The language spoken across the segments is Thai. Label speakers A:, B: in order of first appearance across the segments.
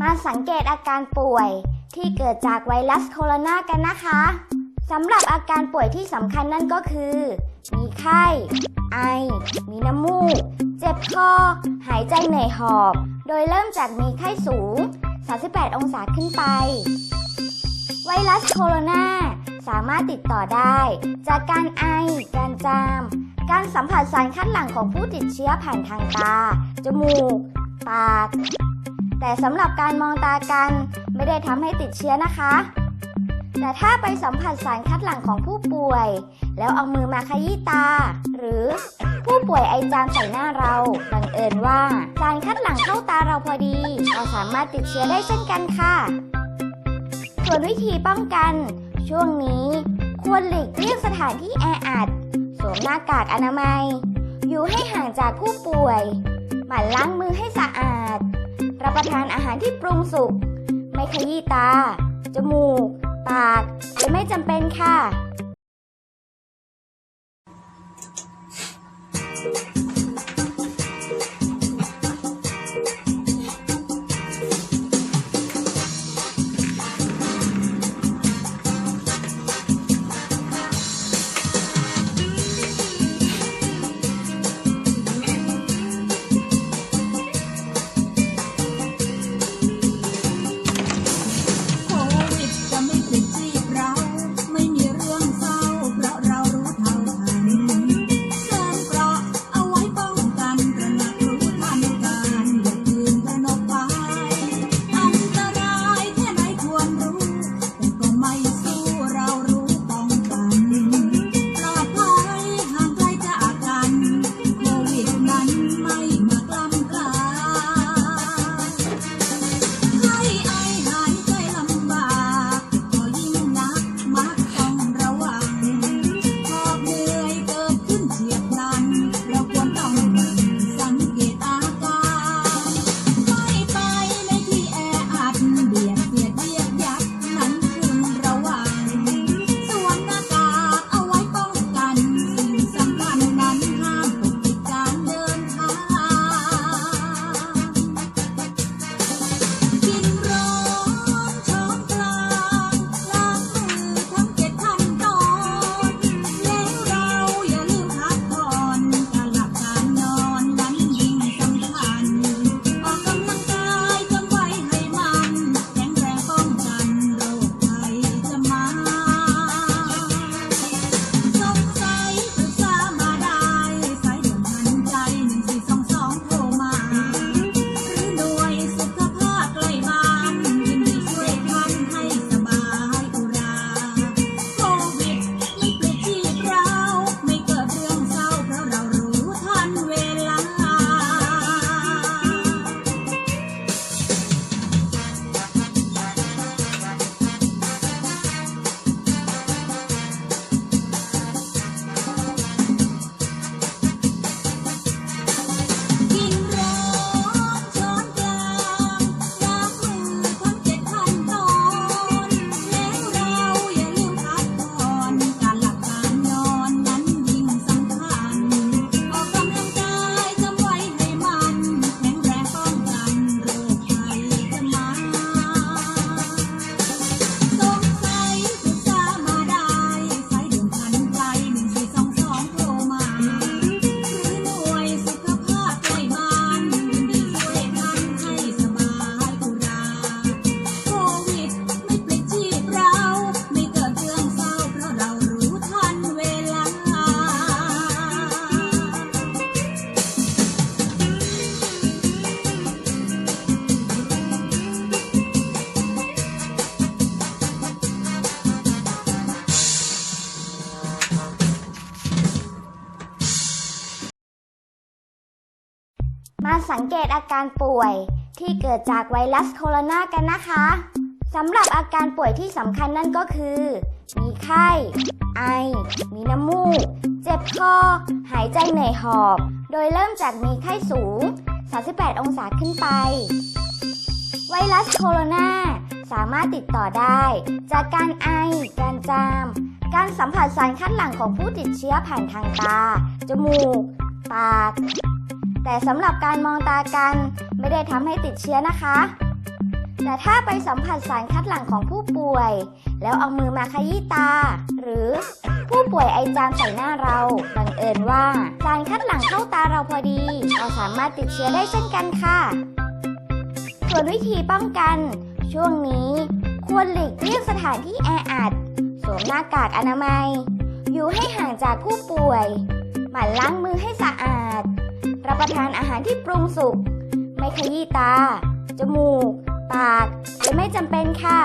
A: มาสังเกตอาการป่วยที่เกิดจากไวรัสโคโรนากันนะคะสำหรับอาการป่วยที่สำคัญนั่นก็คือ มีไข้ ไอ มีน้ำมูก เจ็บคอ หายใจเหนื่อยหอบ โดยเริ่มจากมีไข้สูง 38 องศาขึ้นไป ไวรัสโคโรนาสามารถติดต่อได้ จากการไอ การจาม การสัมผัสสารคัดหลั่งของผู้ติดเชื้อผ่านทางตา จมูก ปาก แต่สำหรับการมองตากันไม่ได้ทำให้ติดเชื้อนะคะ แต่ถ้าไปสัมผัสสารคัดหลั่งของผู้ป่วย แล้วเอามือมาขยี้ตา หรือผู้ป่วยไอจามใส่หน้าเรา บังเอิญว่าสารคัดหลั่งเข้าตาเราพอดีเราสามารถติดเชื้อได้เช่นกันค่ะส่วนวิธีป้องกัน ช่วงนี้ควรหลีกเลี่ยงสถานที่แออัด สวมหน้ากากอนามัย อยู่ให้ห่างจากผู้ป่วย หมั่นล้างมือให้สะอาด รับประทานอาหารที่ปรุงสุก ไม่ขยี้ตา จมูก ปากและไม่จำเป็นค่ะ
B: มาสังเกตอาการป่วย ที่เกิดจากไวรัสโค
A: โรนากันนะคะสำหรับอาการป่วยที่สำคัญนั่นก็คือ มีไข้ ไอ มีน้ำมูก เจ็บคอ หายใจเหนื่อยหอบ โดยเริ่มจากมีไข้สูง 38 องศาขึ้นไป ไวรัสโคโรนาสามารถติดต่อได้ จากการไอ การจาม การสัมผัสสารคัดหลั่งของผู้ติดเชื้อผ่านทางตา จมูก ปาก แต่สำหรับการมองตากันไม่ได้ทำให้ติดเชื้อนะคะ
B: แต่ถ้าไปสัมผัสสารคัดหลั่งของผู้ป่วย แล้วเอามือมาขยี้ตา หรือผู้ป่วยไอจามใส่หน้าเราบังเอิญว่าสารคัดหลั่งเข้าตาเราพอดี เราสามารถติดเชื้อได้เช่นกันค่ะ ส่วนวิธีป้องกัน ช่วงนี้ควรหลีกเลี่ยงสถานที่แออัดสวมหน้ากากอนามัย อยู่ให้ห่างจากผู้ป่วย หมั่นล้างมือให้สะอาด รับประทานอาหารที่ปรุงสุก ไม่ขยี้ตา จมูก ปาก และไม่จำเป็นค่ะ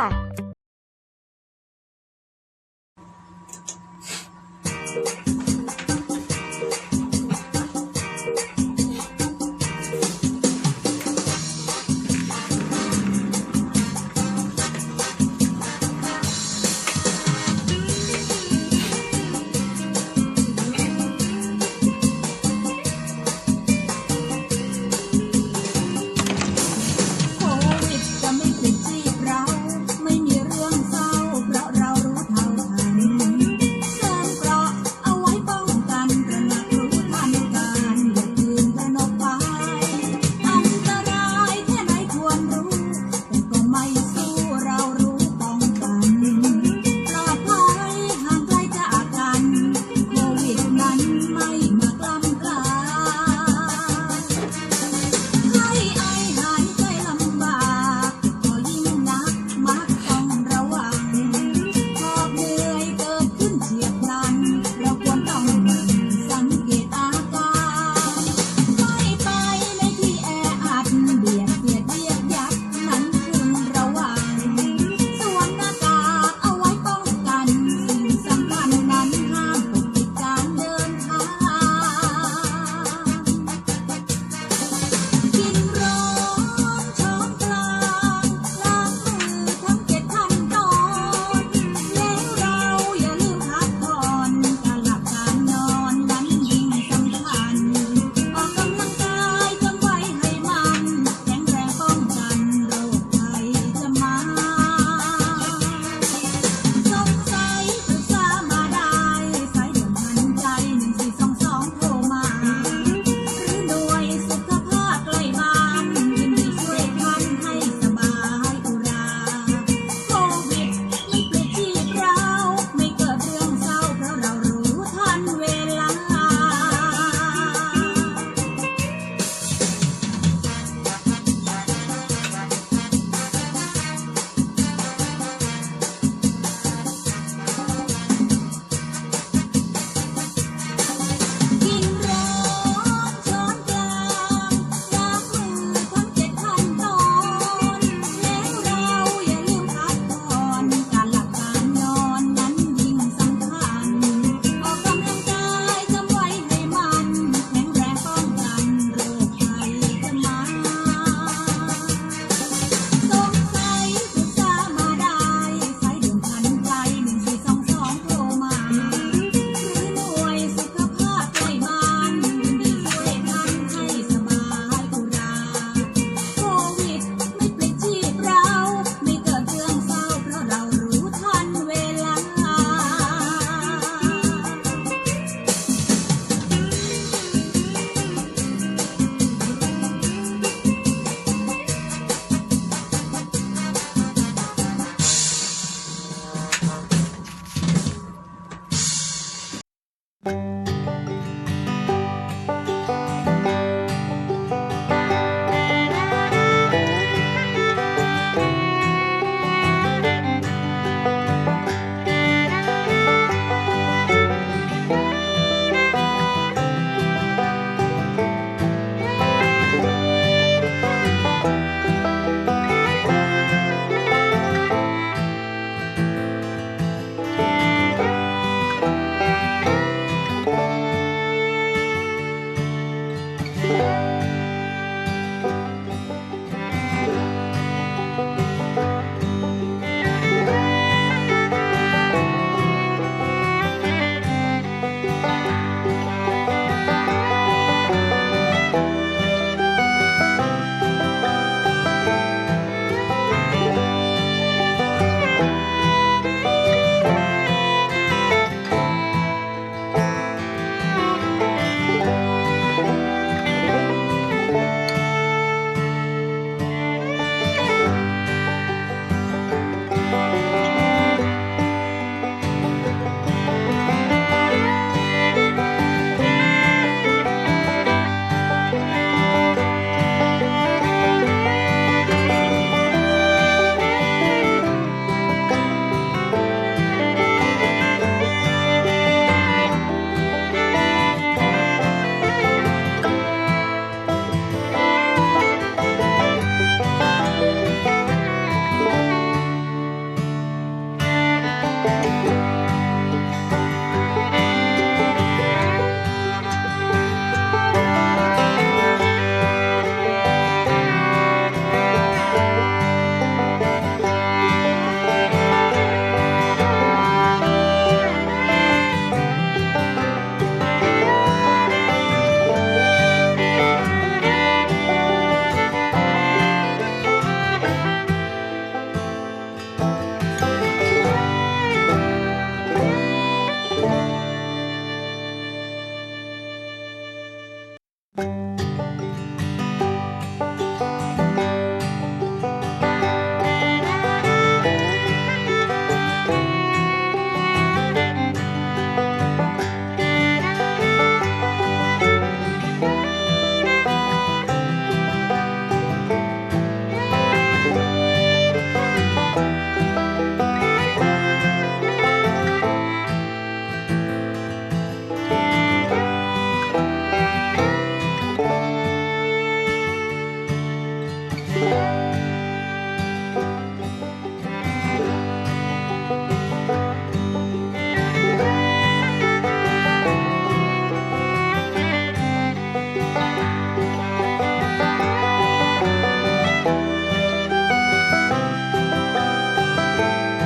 B: Música